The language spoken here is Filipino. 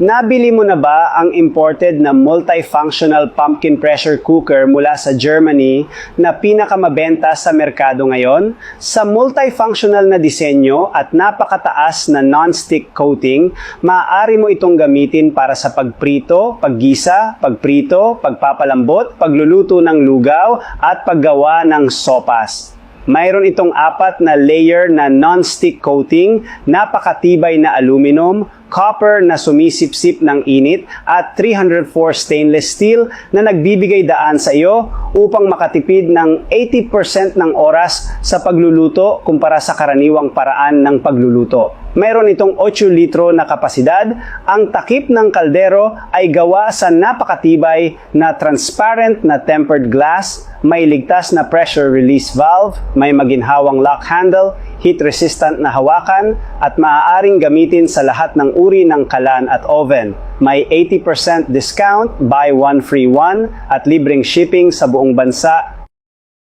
Nabili mo na ba ang imported na multifunctional pumpkin pressure cooker mula sa Germany na pinakamabenta sa merkado ngayon? Sa multifunctional na disenyo at napakataas na non-stick coating, maaari mo itong gamitin para sa pagprito, paggisa, pagprito, pagpapalambot, pagluluto ng lugaw at paggawa ng sopas. Mayroon itong apat na layer na non-stick coating, napakatibay na aluminum, copper na sumisipsip ng init at 304 stainless steel na nagbibigay daan sa iyo upang makatipid ng 80% ng oras sa pagluluto kumpara sa karaniwang paraan ng pagluluto. Mayroon itong 8 litro na kapasidad. Ang takip ng kaldero ay gawa sa napakatibay na transparent na tempered glass, may ligtas na pressure release valve, may maginhawang lock handle, heat resistant na hawakan, at maaaring gamitin sa lahat ng uri ng kalan at oven. May 80% discount, buy one free one, at libreng shipping sa buong bansa